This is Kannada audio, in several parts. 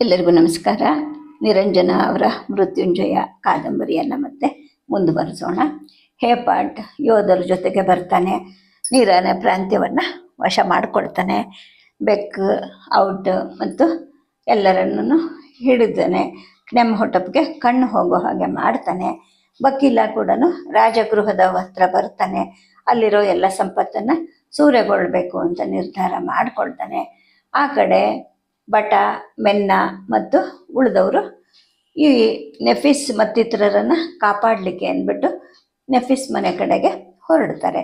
ಎಲ್ಲರಿಗೂ ನಮಸ್ಕಾರ. ನಿರಂಜನ ಅವರ ಮೃತ್ಯುಂಜಯ ಕಾದಂಬರಿಯನ್ನು ಮತ್ತೆ ಮುಂದುವರಿಸೋಣ. ಹೇಪಾಟ್ ಯೋಧರ ಜೊತೆಗೆ ಬರ್ತಾನೆ. ನೀರನ ಪ್ರಾಂತ್ಯವನ್ನು ವಶ ಮಾಡಿಕೊಳ್ತಾನೆ. ಬೆಕ್ ಔಟ್ ಮತ್ತು ಎಲ್ಲರನ್ನು ಹಿಡಿದಾನೆ. ನೆಮ್ಮ ಹೊಟಪ್ಗೆ ಕಣ್ಣು ಹೋಗೋ ಹಾಗೆ ಮಾಡ್ತಾನೆ. ವಕೀಲ ಕೂಡ ರಾಜಗೃಹದ ಹತ್ರ ಬರ್ತಾನೆ. ಅಲ್ಲಿರೋ ಎಲ್ಲ ಸಂಪತ್ತನ್ನು ಸೂರೆಗೊಳ್ಬೇಕು ಅಂತ ನಿರ್ಧಾರ ಮಾಡ್ಕೊಳ್ತಾನೆ. ಆ ಕಡೆ ಬಟ, ಮೆನ್ನ ಮತ್ತು ಉಳಿದವರು ಈ ನೆಫಿಸ್ ಮತ್ತಿತರರನ್ನು ಕಾಪಾಡಲಿಕ್ಕೆ ಅಂದ್ಬಿಟ್ಟು ನೆಫಿಸ್ ಮನೆ ಕಡೆಗೆ ಹೊರಡ್ತಾರೆ.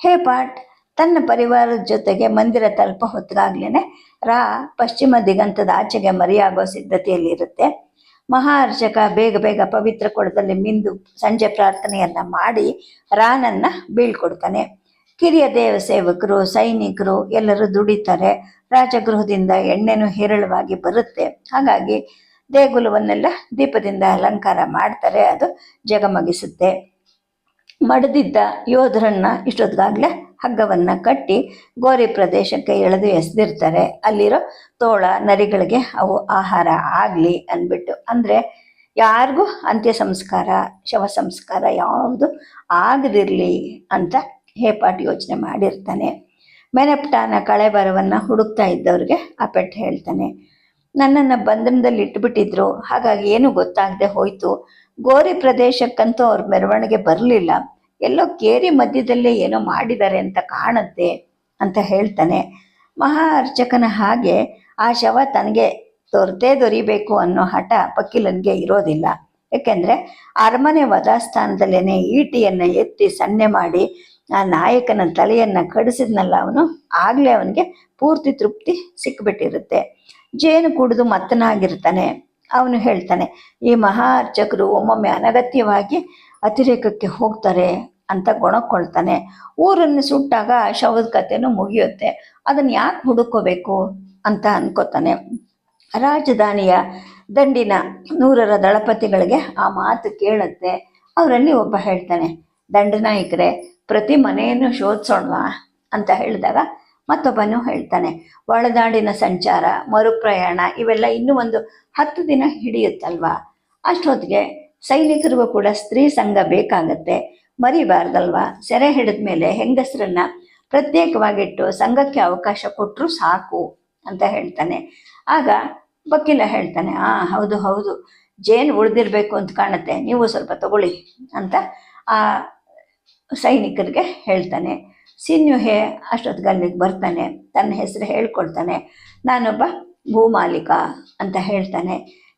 ಹೇ ಪಾಟ್, ತನ್ನ ಪರಿವಾರದ ಜೊತೆಗೆ ಮಂದಿರ ತಲುಪ ಹೊತ್ತಾಗ್ಲೇ ರಾ ಪಶ್ಚಿಮ ದಿಗಂತದ ಆಚೆಗೆ ಮರಿಯಾಗೋ ಸಿದ್ಧತೆಯಲ್ಲಿರುತ್ತೆ ಮಹಾರ್ಚಕ ಬೇಗ ಬೇಗ ಪವಿತ್ರ ಕೊಳದಲ್ಲಿ ಮಿಂದು ಸಂಜೆ ಪ್ರಾರ್ಥನೆಯನ್ನ ಮಾಡಿ ರಾನನ್ನ ಬೀಳ್ಕೊಡ್ತಾನೆ. ಕಿರಿಯ ದೇವ ಸೇವಕರು, ಸೈನಿಕರು ಎಲ್ಲರೂ ದುಡಿತಾರೆ. ರಾಜಗೃಹದಿಂದ ಎಣ್ಣೆನು ಹೇರಳವಾಗಿ ಬರುತ್ತೆ. ಹಾಗಾಗಿ ದೇಗುಲವನ್ನೆಲ್ಲ ದೀಪದಿಂದ ಅಲಂಕಾರ ಮಾಡ್ತಾರೆ. ಅದು ಜಗಮಗಿಸುತ್ತೆ. ಮಡದಿದ್ದ ಯೋಧರನ್ನ ಇಷ್ಟೊತ್ತಿಗಾಗಲೇ ಹಗ್ಗವನ್ನ ಕಟ್ಟಿ ಗೋರಿ ಪ್ರದೇಶಕ್ಕೆ ಎಳೆದು ಎಸೆದಿರ್ತಾರೆ. ಅಲ್ಲಿರೋ ತೋಳ ನರಿಗಳಿಗೆ ಅವು ಆಹಾರ ಆಗಲಿ ಅಂದ್ಬಿಟ್ಟು. ಅಂದರೆ ಯಾರಿಗೂ ಅಂತ್ಯ ಸಂಸ್ಕಾರ, ಶವ ಸಂಸ್ಕಾರ ಯಾವುದು ಆಗದಿರಲಿ ಅಂತ ಹೇಪಾಟ್ ಯೋಚನೆ ಮಾಡಿರ್ತಾನೆ. ಮೆನೆಪ್ಟಾನ ಕಳೆಬರವನ್ನು ಹುಡುಕ್ತಾ ಇದ್ದವ್ರಿಗೆ ಆ ಪೆಟ್ಟು ಹೇಳ್ತಾನೆ. ನನ್ನನ್ನು ಬಂಧನದಲ್ಲಿ ಇಟ್ಬಿಟ್ಟಿದ್ರು, ಹಾಗಾಗಿ ಏನು ಗೊತ್ತಾಗದೆ ಹೋಯ್ತು. ಗೋರಿ ಪ್ರದೇಶಕ್ಕಂತೂ ಅವ್ರ ಮೆರವಣಿಗೆ ಬರಲಿಲ್ಲ. ಎಲ್ಲೋ ಕೇರಿ ಮಧ್ಯದಲ್ಲೇ ಏನೋ ಮಾಡಿದ್ದಾರೆ ಅಂತ ಕಾಣುತ್ತೆ ಅಂತ ಹೇಳ್ತಾನೆ. ಮಹಾ ಅರ್ಚಕನ ಹಾಗೆ ಆ ಶವ ತನಗೆ ದೊರೆತೇ ದೊರಿಬೇಕು ಅನ್ನೋ ಹಠ ಪಕ್ಕಿಲನ್ಗೆ ಇರೋದಿಲ್ಲ. ಯಾಕೆಂದ್ರೆ ಅರಮನೆ ವಧಾಸ್ಥಾನದಲ್ಲೇನೆ ಈಟಿಯನ್ನು ಎತ್ತಿ ಸನ್ನೆ ಮಾಡಿ ಆ ನಾಯಕನ ತಲೆಯನ್ನ ಕಡಿಸಿದ್ನಲ್ಲ ಅವನು, ಆಗ್ಲೇ ಅವನಿಗೆ ಪೂರ್ತಿ ತೃಪ್ತಿ ಸಿಕ್ಬಿಟ್ಟಿರುತ್ತೆ. ಜೇನು ಕುಡಿದು ಮತ್ತನಾಗಿರ್ತಾನೆ. ಅವನು ಹೇಳ್ತಾನೆ, ಈ ಮಹಾ ಅರ್ಚಕರು ಒಮ್ಮೊಮ್ಮೆ ಅನಗತ್ಯವಾಗಿ ಅತಿರೇಕಕ್ಕೆ ಹೋಗ್ತಾರೆ ಅಂತ ಗೊಣಕೊಳ್ತಾನೆ ಊರನ್ನು ಸುಟ್ಟಾಗ ಶವದ ಕಥೆನೂ ಮುಗಿಯುತ್ತೆ. ಅದನ್ನ ಯಾಕೆ ಹುಡುಕೋಬೇಕು? ಅಂತ ಅನ್ಕೋತಾನೆ. ರಾಜಧಾನಿಯ ದಂಡಿನ ನೂರರ ದಳಪತಿಗಳಿಗೆ ಆ ಮಾತು ಕೇಳುತ್ತೆ. ಅವರಲ್ಲಿ ಒಬ್ಬ ಹೇಳ್ತಾನೆ ದಂಡನಾಯಕರೇ ಪ್ರತಿ ಮನೆಯನ್ನು ಶೋಧಿಸೋಣವಾ ಅಂತ ಹೇಳಿದಾಗ ಮತ್ತೊಬ್ಬನು ಹೇಳ್ತಾನೆ, ಒಳನಾಡಿನ ಸಂಚಾರ, ಮರುಪ್ರಯಾಣ ಇವೆಲ್ಲ ಇನ್ನೂ ಒಂದು ಹತ್ತು ದಿನ ಹಿಡಿಯುತ್ತಲ್ವಾ? ಅಷ್ಟೊತ್ತಿಗೆ ಸೈನಿಕರಿಗೂ ಕೂಡ ಸ್ತ್ರೀ ಸಂಘ ಬೇಕಾಗತ್ತೆ. ಮರಿಬಾರ್ದಲ್ವಾ? ಸೆರೆ ಹಿಡಿದ ಮೇಲೆ ಹೆಂಗಸರನ್ನ ಪ್ರತ್ಯೇಕವಾಗಿಟ್ಟು ಸಂಘಕ್ಕೆ ಅವಕಾಶ ಕೊಟ್ಟರು ಸಾಕು, ಅಂತ ಹೇಳ್ತಾನೆ. ಆಗ ವಕೀಲ ಹೇಳ್ತಾನೆ, ಆ, ಹೌದು ಹೌದು. ಜೇನು ಉಳಿದಿರಬೇಕು ಅಂತ ಕಾಣುತ್ತೆ. ನೀವು ಸ್ವಲ್ಪ ತಗೊಳ್ಳಿ, ಅಂತ ಆ ಸೈನಿಕರಿಗೆ ಹೇಳ್ತಾನೆ ಸಿನ್ಯುಹೆ ಅಷ್ಟೊತ್ತಿಗೆ ಅಲ್ಲಿಗೆ ಬರ್ತಾನೆ, ತನ್ನ ಹೆಸರು ಹೇಳ್ಕೊಳ್ತಾನೆ, ನಾನೊಬ್ಬ ಭೂಮಾಲಿಕ, ಅಂತ ಹೇಳ್ತಾನೆ.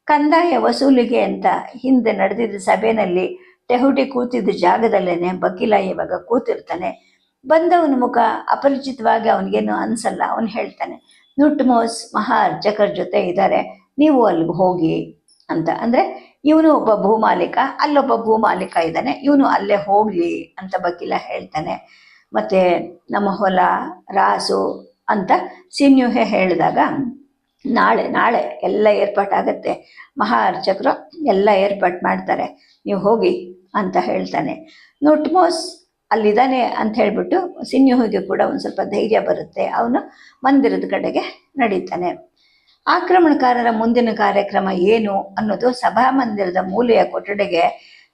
ಕಂದಾಯ ವಸೂಲಿಗೆ ಅಂತ ಹಿಂದೆ ನಡೆದಿದ್ದ ಸಭೆಯಲ್ಲಿ ಟೆಹುಟಿ ಕೂತಿದ್ದ ಜಾಗದಲ್ಲೇನೆ ಬಕೀಲ ಇವಾಗ ಕೂತಿರ್ತಾನೆ. ಬಂದವನ ಮುಖ ಅಪರಿಚಿತವಾಗಿ ಅವನಿಗೇನು ಅನ್ಸಲ್ಲ, ಅವನು ಹೇಳ್ತಾನೆ, ನುಟ್ಮೋಸ್ ಮಹಾ ಅರ್ಚಕರ ಜೊತೆ ಇದ್ದಾರೆ ನೀವು ಅಲ್ಲಿಗೆ ಹೋಗಿ ಅಂತ. ಅಂದ್ರೆ ಇವನು ಒಬ್ಬ ಭೂಮಾಲಿಕ, ಅಲ್ಲೊಬ್ಬ ಭೂಮಾಲಿಕ ಇದ್ದಾನೆ. ಇವನು ಅಲ್ಲೇ ಹೋಗ್ಲಿ ಅಂತ ವಕೀಲ ಹೇಳ್ತಾನೆ. ಮತ್ತೆ ನಮ್ಮ ಹೊಲ, ರಾಸು ಅಂತ ಸಿನ್ಯುಹೆ ಹೇಳಿದಾಗ ನಾಳೆ ನಾಳೆ ಎಲ್ಲ ಏರ್ಪಾಟಾಗತ್ತೆ. ಮಹಾ ಅರ್ಚಕರು ಎಲ್ಲ ಏರ್ಪಾಟ್ ಮಾಡ್ತಾರೆ. ನೀವು ಹೋಗಿ ಅಂತ ಹೇಳ್ತಾನೆ. ನುಟ್ಮೋಸ್ ಅಲ್ಲಿದ್ದಾನೆ ಅಂತ ಹೇಳ್ಬಿಟ್ಟು ಸಿನ್ಯುಹಿಗೆ ಕೂಡ ಒಂದು ಸ್ವಲ್ಪ ಧೈರ್ಯ ಬರುತ್ತೆ. ಅವನು ಮಂದಿರದ ಕಡೆಗೆ ನಡೀತಾನೆ. ಆಕ್ರಮಣಕಾರರ ಮುಂದಿನ ಕಾರ್ಯಕ್ರಮ ಏನು ಅನ್ನೋದು ಸಭಾಮಂದಿರದ ಮೂಲೆಯ ಕೊಠಡಿಗೆ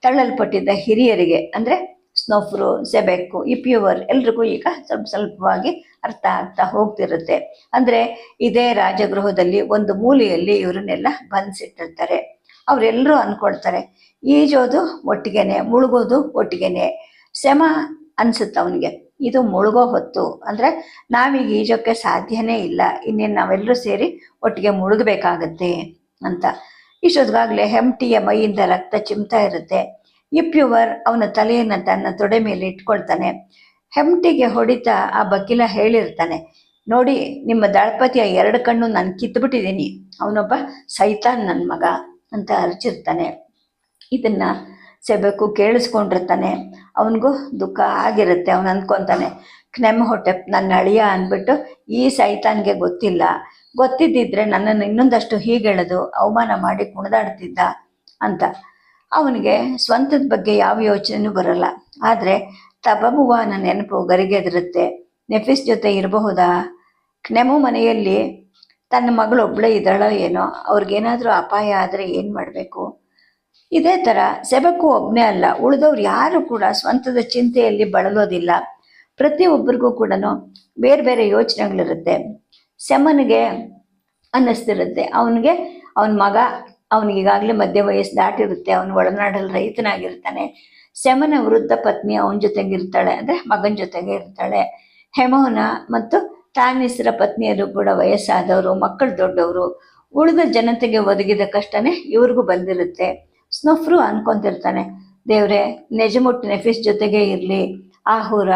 ತಳ್ಳಲ್ಪಟ್ಟಿದ್ದ ಹಿರಿಯರಿಗೆ, ಅಂದರೆ ಸ್ನೋಫ್ರು, ಸೆಬೆಕ್ಕು, ಇಪಿಯುವರ್ ಎಲ್ರಿಗೂ ಈಗ ಸ್ವಲ್ಪ ಸ್ವಲ್ಪವಾಗಿ ಅರ್ಥ ಆಗ್ತಾ ಹೋಗ್ತಿರುತ್ತೆ. ಅಂದರೆ ಇದೇ ರಾಜಗೃಹದಲ್ಲಿ ಒಂದು ಮೂಲೆಯಲ್ಲಿ ಇವರನ್ನೆಲ್ಲ ಬಂಧಿಸಿಟ್ಟಿರ್ತಾರೆ ಅವರೆಲ್ಲರೂ ಅನ್ಕೊಳ್ತಾರೆ, ಈಜೋದು ಒಟ್ಟಿಗೆನೆ, ಮುಳುಗೋದು ಒಟ್ಟಿಗೆನೆ, ಸೆಮ ಅನ್ಸುತ್ತೆ ಅವನಿಗೆ ಇದು ಮುಳುಗೋ ಹೊತ್ತು. ಅಂದರೆ ನಾವೀಗ ಈಜೋಕ್ಕೆ ಸಾಧ್ಯನೇ ಇಲ್ಲ. ಇನ್ನೇನು ನಾವೆಲ್ಲರೂ ಸೇರಿ ಒಟ್ಟಿಗೆ ಮುಳುಗಬೇಕಾಗತ್ತೆ ಅಂತ. ಇಷ್ಟೊತ್ತಿಗಾಗಲೇ ಹೆಮ್ಟಿಯ ಮೈಯಿಂದ ರಕ್ತ ಚಿಮ್ತಾ ಇರುತ್ತೆ. ಇಪ್ಯುವರ್ ಅವನ ತಲೆಯನ್ನು ತನ್ನ ತೊಡೆ ಮೇಲೆ ಇಟ್ಕೊಳ್ತಾನೆ. ಹೆಮ್ಟಿಗೆ ಹೊಡಿತಾ ಆ ವಕೀಲ ಹೇಳಿರ್ತಾನೆ, ನೋಡಿ, ನಿಮ್ಮ ದಳಪತಿಯ ಎರಡು ಕಣ್ಣು ನಾನು ಕಿತ್ಬಿಟ್ಟಿದ್ದೀನಿ. ಅವನೊಬ್ಬ ಸೈತಾನ್ ನನ್ನ ಮಗ ಅಂತ ಅರ್ಚಿರ್ತಾನೆ. ಇದನ್ನ ಸೆಬೆಕು ಕೇಳಿಸ್ಕೊಂಡಿರ್ತಾನೆ. ಅವನಿಗೂ ದುಃಖ ಆಗಿರುತ್ತೆ, ಅವನು ಅಂದ್ಕೊತಾನೆ. ಕ್ನೆಮ್ ಹೊಟ್ಟೆ ನನ್ನ ಅಳಿಯ ಅಂದ್ಬಿಟ್ಟು ಈ ಸೈತಾನ್ಗೆ ಗೊತ್ತಿಲ್ಲ. ಗೊತ್ತಿದ್ದಿದ್ರೆ ನನ್ನನ್ನು ಇನ್ನೊಂದಷ್ಟು ಹೀಗೆಳೆದು ಅವಮಾನ ಮಾಡಿ ಕುಣಿದಾಡ್ತಿದ್ದ ಅಂತ. ಅವನಿಗೆ ಸ್ವಂತದ ಬಗ್ಗೆ ಯಾವ ಯೋಚನೆನೂ ಬರಲ್ಲ. ಆದರೆ ತಬಬುವನ ನೆನಪು ಗರಿಗೆದಿರುತ್ತೆ. ನೆಫಿಸ್ ಜೊತೆ ಇರಬಹುದಾ? ಕ್ನೆಮು ಮನೆಯಲ್ಲಿ ತನ್ನ ಮಗಳು ಒಬ್ಬಳೇ ಇದ್ದಾಳೋ ಏನೋ, ಅವ್ರಿಗೇನಾದರೂ ಅಪಾಯ ಆದರೆ ಏನು ಮಾಡಬೇಕು? ಇದೇ ಥರ ಸೆಬಕು ಒಬ್ಬನೇ ಅಲ್ಲ, ಉಳಿದವ್ರು ಯಾರು ಕೂಡ ಸ್ವಂತದ ಚಿಂತೆಯಲ್ಲಿ ಬಳಲೋದಿಲ್ಲ. ಪ್ರತಿಯೊಬ್ಬರಿಗೂ ಕೂಡ ಬೇರೆ ಬೇರೆ ಯೋಚನೆಗಳಿರುತ್ತೆ. ಸೆಮನಿಗೆ ಅನ್ನಿಸ್ತಿರುತ್ತೆ, ಅವನಿಗೆ ಅವನ ಮಗ ಅವನಿಗೆ ಈಗಾಗಲೇ ಮಧ್ಯ ವಯಸ್ಸು ದಾಟಿರುತ್ತೆ, ಅವನು ಒಳನಾಡಲ್ಲಿ ರೈತನಾಗಿರ್ತಾನೆ. ಸೆಮನ ವೃದ್ಧ ಪತ್ನಿ ಅವನ ಜೊತೆಗಿರ್ತಾಳೆ ಅಂದರೆ ಮಗನ ಜೊತೆಗೆ ಇರ್ತಾಳೆ. ಹೆಮೋನ ಮತ್ತು ತಾನಿಸರ ಪತ್ನಿಯರು ಕೂಡ ವಯಸ್ಸಾದವರು, ಮಕ್ಕಳು ದೊಡ್ಡವರು. ಉಳಿದ ಜನತೆಗೆ ಒದಗಿದ ಕಷ್ಟನೇ ಇವ್ರಿಗೂ ಬಂದಿರುತ್ತೆ. ಸ್ನೊಫ್ರು ಅನ್ಕೊಂತಿರ್ತಾನೆ. ದೇವ್ರೆ ನೆಜಮುಟ್ಟು ನೆಫಿಸ್ ಜೊತೆಗೆ ಇರಲಿ. ಆಹುರ,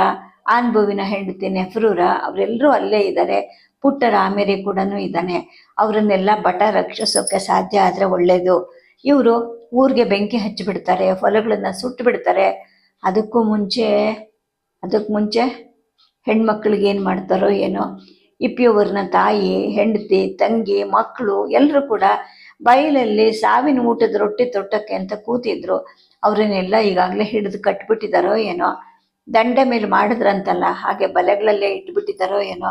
ಆನ್ಬುವಿನ ಹೆಂಡತಿ ನೆಫ್ರೂರ ಅವರೆಲ್ಲರೂ ಅಲ್ಲೇ ಇದ್ದಾರೆ ಪುಟ್ಟ ರಾಮೇರಿ ಕೂಡ ಇದ್ದಾನೆ ಅವರನ್ನೆಲ್ಲ ಬಟ ರಕ್ಷಿಸೋಕೆ ಸಾಧ್ಯ ಆದರೆ ಒಳ್ಳೆಯದು ಇವರು ಊರಿಗೆ ಬೆಂಕಿ ಹಚ್ಚಿಬಿಡ್ತಾರೆ, ಹೊಲಗಳನ್ನ ಸುಟ್ಟು ಬಿಡ್ತಾರೆ ಅದಕ್ಕೂ ಮುಂಚೆ, ಅದಕ್ಕೆ ಮುಂಚೆ ಹೆಣ್ಮಕ್ಳಿಗೆ ಏನು ಮಾಡ್ತಾರೋ ಏನೋ. ಇಪ್ಪಿಯವ್ರನ್ನ ತಾಯಿ, ಹೆಂಡತಿ, ತಂಗಿ ಮಕ್ಕಳು ಎಲ್ಲರೂ ಕೂಡ ಬಯಲಲ್ಲಿ ಸಾವಿನ ಊಟದ ರೊಟ್ಟಿ ತೊಟ್ಟಕ್ಕೆ ಅಂತ ಕೂತಿದ್ರು. ಅವರನ್ನೆಲ್ಲ ಈಗಾಗಲೇ ಹಿಡಿದು ಕಟ್ಬಿಟ್ಟಿದಾರೋ ಏನೋ. ದಂಡೆ ಮೇಲೆ ಮಾಡಿದ್ರಂತಲ್ಲ, ಹಾಗೆ ಬಲೆಗಳಲ್ಲೇ ಇಟ್ಬಿಟ್ಟಿದಾರೋ ಏನೋ.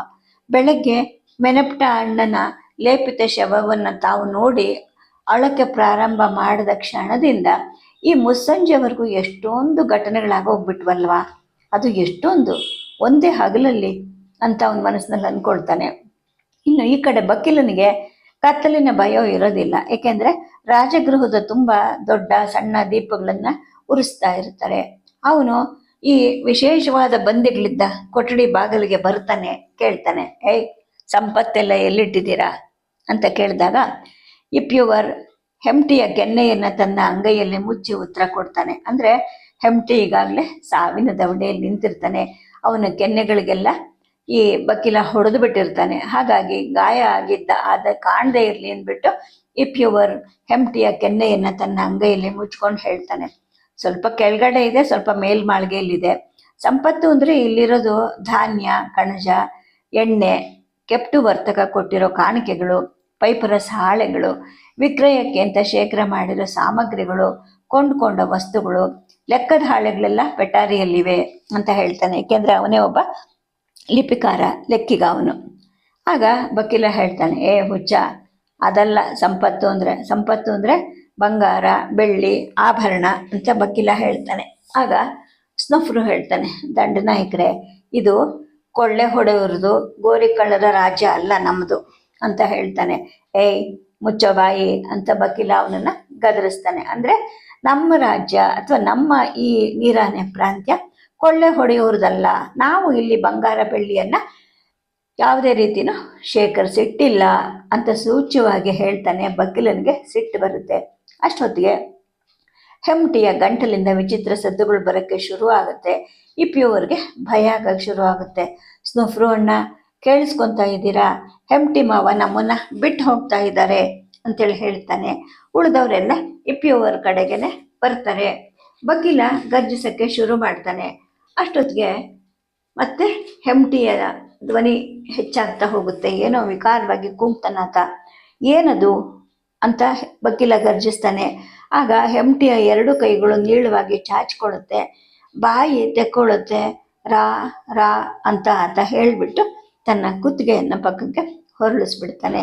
ಬೆಳಗ್ಗೆ ಮೆನಪಟ ಅಣ್ಣನ ಲೇಪಿತ ಶವವನ್ನು ತಾವು ನೋಡಿ ಅಳಕ್ಕೆ ಪ್ರಾರಂಭ ಮಾಡಿದ ಕ್ಷಣದಿಂದ ಈ ಮುಸ್ಸಂಜೆವರೆಗೂ ಎಷ್ಟೊಂದು ಘಟನೆಗಳಾಗೋಗ್ಬಿಟ್ವಲ್ವಾ ಅದು ಎಷ್ಟೊಂದು, ಒಂದೇ ಹಗಲಲ್ಲಿ ಅಂತ ಅವನ ಮನಸ್ಸಿನಲ್ಲಿ ಅಂದ್ಕೊಳ್ತಾನೆ. ಇನ್ನು ಈ ಕಡೆ ಬಕೀಲನಿಗೆ ಕತ್ತಲಿನ ಭಯ ಇರೋದಿಲ್ಲ. ಏಕೆಂದ್ರೆ ರಾಜಗೃಹದ ತುಂಬಾ ದೊಡ್ಡ ಸಣ್ಣ ದೀಪಗಳನ್ನ ಉರಿಸ್ತಾ ಇರ್ತಾರೆ. ಅವನು ಈ ವಿಶೇಷವಾದ ಬಂದಿಗಳಿದ್ದ ಕೊಠಡಿ ಬಾಗಿಲಿಗೆ ಬರ್ತಾನೆ, ಕೇಳ್ತಾನೆ, ಏಯ್, ಸಂಪತ್ತೆಲ್ಲ ಎಲ್ಲಿಟ್ಟಿದ್ದೀರಾ? ಅಂತ ಕೇಳಿದಾಗ ಇಪ್ಯುವರ್ ಹೆಮ್ಟಿಯ ಗೆನ್ನೆಯನ್ನು ತನ್ನ ಅಂಗೈಯಲ್ಲಿ ಮುಚ್ಚಿ ಉತ್ತರ ಕೊಡ್ತಾನೆ. ಅಂದ್ರೆ ಹೆಮ್ಟಿ ಈಗಾಗಲೇ ಸಾವಿನ ದವಡೆಯಲ್ಲಿ ನಿಂತಿರ್ತಾನೆ. ಅವನ ಕೆನ್ನೆಗಳಿಗೆಲ್ಲ ಈ ಬಕೀಲ ಹೊಡೆದು ಬಿಟ್ಟಿರ್ತಾನೆ. ಹಾಗಾಗಿ ಗಾಯ ಆಗಿದ್ದ ಆದ ಕಾಣದೇ ಇರಲಿ ಅಂದ್ಬಿಟ್ಟು ಇಪ್ಯುವರ್ ಹೆಮ್ಟಿಯ ಕೆನ್ನೆಯನ್ನ ತನ್ನ ಅಂಗೈಯಲ್ಲಿ ಮುಚ್ಕೊಂಡು ಹೇಳ್ತಾನೆ. ಸ್ವಲ್ಪ ಕೆಳಗಡೆ ಇದೆ, ಸ್ವಲ್ಪ ಮೇಲ್ಮಾಳ್ಗೆಯಲ್ಲಿದೆ. ಸಂಪತ್ತು ಅಂದ್ರೆ ಇಲ್ಲಿರೋದು ಧಾನ್ಯ, ಕಣಜ, ಎಣ್ಣೆ, ಕೆಪ್ಟು ವರ್ತಕ ಕೊಟ್ಟಿರೋ ಕಾಣಿಕೆಗಳು ಪೈಪರಸ್ ಹಾಳೆಗಳು ವಿಕ್ರಯಕ್ಕೆ ಅಂತ ಶೇಖರ ಮಾಡಿರೋ ಸಾಮಗ್ರಿಗಳು, ಕೊಂಡ್ಕೊಂಡ ವಸ್ತುಗಳು, ಲೆಕ್ಕದ ಹಾಳೆಗಳೆಲ್ಲ ಪೆಟಾರಿಯಲ್ಲಿವೆ ಅಂತ ಹೇಳ್ತಾನೆ. ಏಕೆಂದ್ರೆ ಅವನೇ ಒಬ್ಬ ಲಿಪಿಕಾರ ಲೆಕ್ಕಿಗ ಅವನು ಆಗ ಬಕೀಲ ಹೇಳ್ತಾನೆ, ಏ ಹುಚ್ಚ, ಅದಲ್ಲ ಸಂಪತ್ತು ಅಂದರೆ ಸಂಪತ್ತು ಅಂದರೆ ಬಂಗಾರ, ಬೆಳ್ಳಿ, ಆಭರಣ ಅಂತ ಬಕೀಲ ಹೇಳ್ತಾನೆ. ಆಗ ಸ್ನಫ್ರು ಹೇಳ್ತಾನೆ ದಂಡನಾಯಕರೇ ಇದು ಕೊಳ್ಳೆ ಹೊಡೆಯೋರ್ದು ಗೋರಿಕಳ್ಳರ ರಾಜ್ಯ ಅಲ್ಲ ನಮ್ಮದು ಅಂತ ಹೇಳ್ತಾನೆ. ಏಯ್ ಮುಚ್ಚೋ ಬಾಯಿ ಅಂತ ಬಕೀಲ ಅವನನ್ನು ಗದರಿಸ್ತಾನೆ. ಅಂದರೆ ನಮ್ಮ ರಾಜ್ಯ ಅಥವಾ ನಮ್ಮ ಈ ನೀರಾನೆ ಪ್ರಾಂತ್ಯ ಕೊಳ್ಳೆ ಹೊಡೆಯುವುದಲ್ಲ. ನಾವು ಇಲ್ಲಿ ಬಂಗಾರ ಬೆಳ್ಳಿಯನ್ನ ಯಾವುದೇ ರೀತಿನೂ ಶೇಖರಿಸಿಟ್ಟಿಲ್ಲ ಅಂತ ಸೂಚ್ಯವಾಗಿ ಹೇಳ್ತಾನೆ. ಬಗ್ಗಿಲನಿಗೆ ಸಿಟ್ಟು ಬರುತ್ತೆ. ಅಷ್ಟೊತ್ತಿಗೆ ಹೆಮ್ಟಿಯ ಗಂಟಲಿಂದ ವಿಚಿತ್ರ ಸದ್ದುಗಳು ಬರೋಕ್ಕೆ ಶುರು ಆಗುತ್ತೆ. ಇಪ್ಪಿಯವರಿಗೆ ಭಯ ಆಗಕ್ಕೆ ಶುರು ಆಗುತ್ತೆ. ಸ್ನುಫ್ರು ಅಣ್ಣ, ಕೇಳಿಸ್ಕೊತಾ ಇದ್ದೀರಾ? ಹೆಮ್ಟಿ ಮಾವ ನಮ್ಮನ್ನು ಬಿಟ್ಟು ಹೋಗ್ತಾ ಇದ್ದಾರೆ ಅಂತೇಳಿ ಹೇಳ್ತಾನೆ. ಉಳಿದವರೆಲ್ಲ ಇಪ್ಪಿಯವರ ಕಡೆಗೆನೆ ಬರ್ತಾರೆ. ಬಕೀಲ ಗರ್ಜಿಸೋಕ್ಕೆ ಶುರು ಮಾಡ್ತಾನೆ. ಅಷ್ಟೊತ್ತಿಗೆ ಮತ್ತೆ ಹೆಮ್ಟಿಯ ಧ್ವನಿ ಹೆಚ್ಚಾಗ್ತಾ ಹೋಗುತ್ತೆ. ಏನೋ ವಿಕಾರವಾಗಿ ಕೂಗ್ತಾನಾತ ಏನದು ಅಂತ ಬಕೀಲ ಗರ್ಜಿಸ್ತಾನೆ. ಆಗ ಹೆಮ್ಟಿಯ ಎರಡು ಕೈಗಳು ನೀಳವಾಗಿ ಚಾಚಿಕೊಳ್ಳುತ್ತೆ. ಬಾಯಿ ತೆಕ್ಕೊಳ್ಳುತ್ತೆ. ರಾ ರಾ ಅಂತ ಆತ ಹೇಳಿಬಿಟ್ಟು ತನ್ನ ಕುತ್ತಿಗೆಯನ್ನು ಪಕ್ಕಕ್ಕೆ ಹೊರಳಿಸ್ಬಿಡ್ತಾನೆ.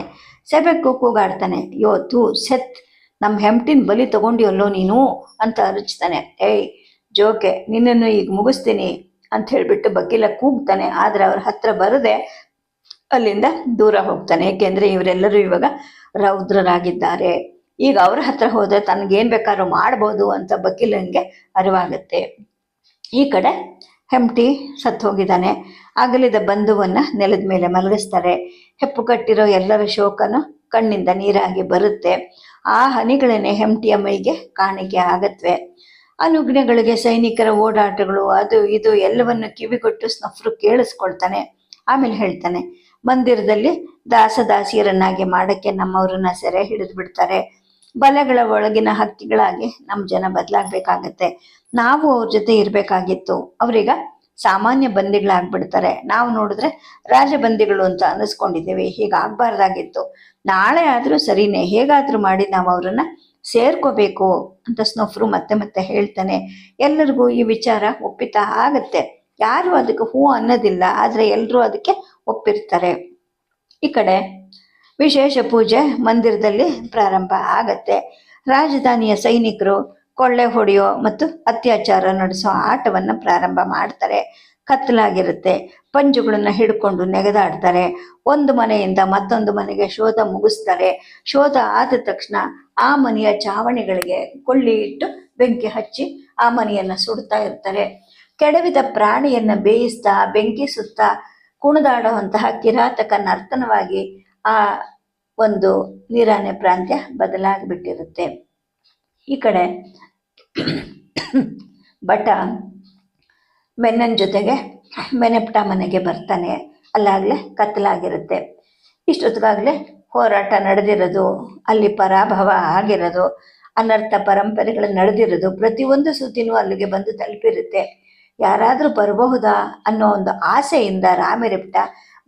ಸೆಬೆಕ್ಕು ಕೂಗಾಡ್ತಾನೆ. ಯೋ ತೂ ಸೆತ್ ನಮ್ಮ ಹೆಮ್ಟಿನ ಬಲಿ ತಗೊಂಡಿಯಲ್ಲೋ ನೀನು? ಅಂತ ಅರಚ್ತಾನೆ. ಏಯ್ ಜೋಕೆ, ನಿನ್ನನ್ನು ಈಗ ಮುಗಿಸ್ತೀನಿ ಅಂತ ಹೇಳ್ಬಿಟ್ಟು ಬಕೀಲ ಕೂಗ್ತಾನೆ. ಆದ್ರೆ ಅವ್ರ ಹತ್ರ ಬರದೆ ಅಲ್ಲಿಂದ ದೂರ ಹೋಗ್ತಾನೆ. ಏಕೆಂದರೆ ಇವರೆಲ್ಲರೂ ಇವಾಗ ರೌದ್ರರಾಗಿದ್ದಾರೆ. ಈಗ ಅವ್ರ ಹತ್ರ ಹೋದ್ರೆ ತನಗೇನ್ ಬೇಕಾದ್ರೂ ಮಾಡ್ಬೋದು ಅಂತ ಬಕೀಲನಿಗೆ ಅರಿವಾಗುತ್ತೆ. ಈ ಕಡೆ ಹೆಮ್ಟಿ ಸತ್ತು ಹೋಗಿದ್ದಾನೆ ಅಗಲಿದ ಬಂಧುವನ್ನ ನೆಲದ ಮೇಲೆ ಮಲಗಿಸ್ತಾರೆ. ಹೆಪ್ಪು ಕಟ್ಟಿರೋ ಎಲ್ಲರ ಶೋಕನು ಕಣ್ಣಿಂದ ನೀರಾಗಿ ಬರುತ್ತೆ. ಆ ಹನಿಗಳನ್ನೇ ಹೆಮ್ಟಿಯ ಮೈಗೆ ಕಾಣಿಕೆ ಆಗತ್ವೆ. ಅನುಜ್ಞೆಗಳಿಗೆ ಸೈನಿಕರ ಓಡಾಟಗಳು, ಅದು ಇದು ಎಲ್ಲವನ್ನು ಕಿವಿಗೊಟ್ಟು ಸ್ನಫ್ರು ಕೇಳಿಸ್ಕೊಳ್ತಾನೆ, ಆಮೇಲೆ ಹೇಳ್ತಾನೆ, ಮಂದಿರದಲ್ಲಿ ದಾಸದಾಸಿಯರನ್ನಾಗಿ ಮಾಡಕ್ಕೆ ನಮ್ಮವ್ರನ್ನ ಸೆರೆ ಹಿಡಿದು ಬಿಡ್ತಾರೆ. ಬಲೆಗಳ ಒಳಗಿನ ಹಕ್ಕಿಗಳಾಗಿ ನಮ್ಮ ಜನ ಬದಲಾಗಬೇಕಾಗತ್ತೆ. ನಾವು ಅವ್ರ ಜೊತೆ ಇರಬೇಕಾಗಿತ್ತು. ಅವರೀಗ ಸಾಮಾನ್ಯ ಬಂದಿಗಳಾಗ್ಬಿಡ್ತಾರೆ. ನಾವು ನೋಡಿದ್ರೆ ರಾಜಬಂದಿಗಳು ಅಂತ ಅನ್ನಿಸ್ಕೊಂಡಿದ್ದೀವಿ. ಹೀಗಾಗಬಾರ್ದಾಗಿತ್ತು. ನಾಳೆ ಆದರೂ ಸರಿನೇ. ಹೇಗಾದರೂ ಮಾಡಿ ನಾವು ಅವ್ರನ್ನ ಸೇರ್ಕೋಬೇಕು ಅಂತ ಸ್ನೋಫ್ರು ಮತ್ತೆ ಮತ್ತೆ ಹೇಳ್ತಾನೆ. ಎಲ್ಲರಿಗೂ ಈ ವಿಚಾರ ಒಪ್ಪಿತ ಆಗತ್ತೆ. ಯಾರು ಅದಕ್ಕೆ ಹೂ ಅನ್ನೋದಿಲ್ಲ, ಆದರೆ ಎಲ್ಲರೂ ಅದಕ್ಕೆ ಒಪ್ಪಿರ್ತಾರೆ. ಈ ಕಡೆ ವಿಶೇಷ ಪೂಜೆ ಮಂದಿರದಲ್ಲಿ ಪ್ರಾರಂಭ ಆಗತ್ತೆ. ರಾಜಧಾನಿಯ ಸೈನಿಕರು, ಕೊಳ್ಳೆ ಹೊಡೆಯೋ ಮತ್ತು ಅತ್ಯಾಚಾರ ನಡೆಸೋ ಆಟವನ್ನು ಪ್ರಾರಂಭ ಮಾಡ್ತಾರೆ. ಕತ್ತಲಾಗಿರುತ್ತೆ. ಪಂಜುಗಳನ್ನ ಹಿಡ್ಕೊಂಡು ನೆಗೆದಾಡ್ತಾರೆ. ಒಂದು ಮನೆಯಿಂದ ಮತ್ತೊಂದು ಮನೆಗೆ ಶೋಧ ಮುಗಿಸ್ತಾರೆ. ಶೋಧ ಆದ ತಕ್ಷಣ ಆ ಮನೆಯ ಚಾವಣಿಗಳಿಗೆ ಕೊಳ್ಳಿ ಇಟ್ಟು ಬೆಂಕಿ ಹಚ್ಚಿ ಆ ಮನೆಯನ್ನ ಸುಡ್ತಾ ಇರ್ತಾರೆ. ಕೆಡವಿದ ಪ್ರಾಣಿಯನ್ನ ಬೇಯಿಸ್ತಾ, ಬೆಂಕಿ ಸುತ್ತ ಕುಣಿದಾಡುವಂತಹ ಕಿರಾತಕ ನರ್ತನವಾಗಿ ಆ ಒಂದು ನೀರಾನೆ ಪ್ರಾಂತ್ಯ ಬದಲಾಗಿಬಿಟ್ಟಿರುತ್ತೆ. ಈ ಕಡೆ ಬಟ ಮೆನ್ನನ್ ಜೊತೆಗೆ ಮೆನೆಪ್ಟ ಮನೆಗೆ ಬರ್ತಾನೆ. ಅಲ್ಲಾಗಲೇ ಕತ್ತಲಾಗಿರುತ್ತೆ. ಇಷ್ಟೊತ್ತಿಗಾಗಲೇ ಹೋರಾಟ ನಡೆದಿರೋದು, ಅಲ್ಲಿ ಪರಾಭವ ಆಗಿರೋದು, ಅನರ್ಥ ಪರಂಪರೆಗಳು ನಡೆದಿರೋದು, ಪ್ರತಿಯೊಂದು ಸುದ್ದಿನೂ ಅಲ್ಲಿಗೆ ಬಂದು ತಲುಪಿರುತ್ತೆ. ಯಾರಾದರೂ ಬರಬಹುದಾ ಅನ್ನೋ ಒಂದು ಆಸೆಯಿಂದ ರಾಮಿರಿಪ್ಟ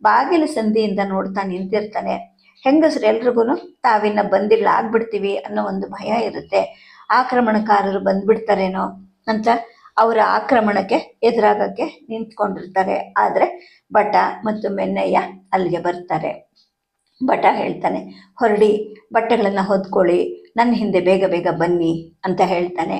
ಬಾಗಿಲು ಸಂಧಿಯಿಂದ ನೋಡ್ತಾ ನಿಂತಿರ್ತಾನೆ. ಹೆಂಗಸರು ಎಲ್ರಿಗೂ ತಾವಿನ್ನ ಬಂದಿಲ್ಲ ಆಗ್ಬಿಡ್ತೀವಿ ಅನ್ನೋ ಒಂದು ಭಯ ಇರುತ್ತೆ. ಆಕ್ರಮಣಕಾರರು ಬಂದ್ಬಿಡ್ತಾರೇನೋ ಅಂತ ಅವರ ಆಕ್ರಮಣಕ್ಕೆ ಎದುರಾಗಕ್ಕೆ ನಿಂತ್ಕೊಂಡಿರ್ತಾರೆ. ಆದರೆ ಬಟ ಮತ್ತು ಮೆನ್ನಯ್ಯ ಅಲ್ಲಿಗೆ ಬರ್ತಾರೆ. ಬಟ ಹೇಳ್ತಾನೆ, ಹೊರಡಿ, ಬಟ್ಟೆಗಳನ್ನು ಹೊದ್ಕೊಳ್ಳಿ ನನ್ನ ಹಿಂದೆ ಬೇಗ ಬೇಗ ಬನ್ನಿ ಅಂತ ಹೇಳ್ತಾನೆ.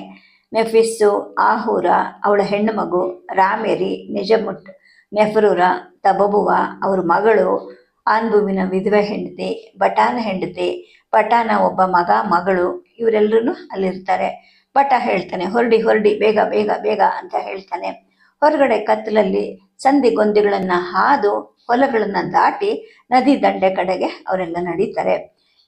ನೆಫಿಸ್ಸು ಆಹೂರ, ಅವಳ ಹೆಣ್ಣು ಮಗು, ರಾಮೇರಿ, ನಿಜಮುಟ್, ನೆಫರೂರ, ತಬಬುವ, ಅವ್ರ ಮಗಳು ಆನ್ಭೂಮಿನ ವಿಧವೆ ಹೆಂಡತಿ ಬಟಾನ ಹೆಂಡತಿ ಪಟಾನ ಒಬ್ಬ ಮಗ, ಮಗಳು ಇವರೆಲ್ಲರೂ ಅಲ್ಲಿರ್ತಾರೆ. ಬಟ ಹೇಳ್ತಾನೆ, ಹೊರಡಿ ಹೊರಡಿ, ಬೇಗ ಬೇಗ ಬೇಗ ಅಂತ ಹೇಳ್ತಾನೆ. ಹೊರಗಡೆ ಕತ್ತಲಲ್ಲಿ ಸಂಧಿ ಗೊಂದಿಗಳನ್ನ ಹಾದು ಹೊಲಗಳನ್ನ ದಾಟಿ ನದಿ ದಂಡೆ ಕಡೆಗೆ ಅವರೆಲ್ಲ ನಡೀತಾರೆ.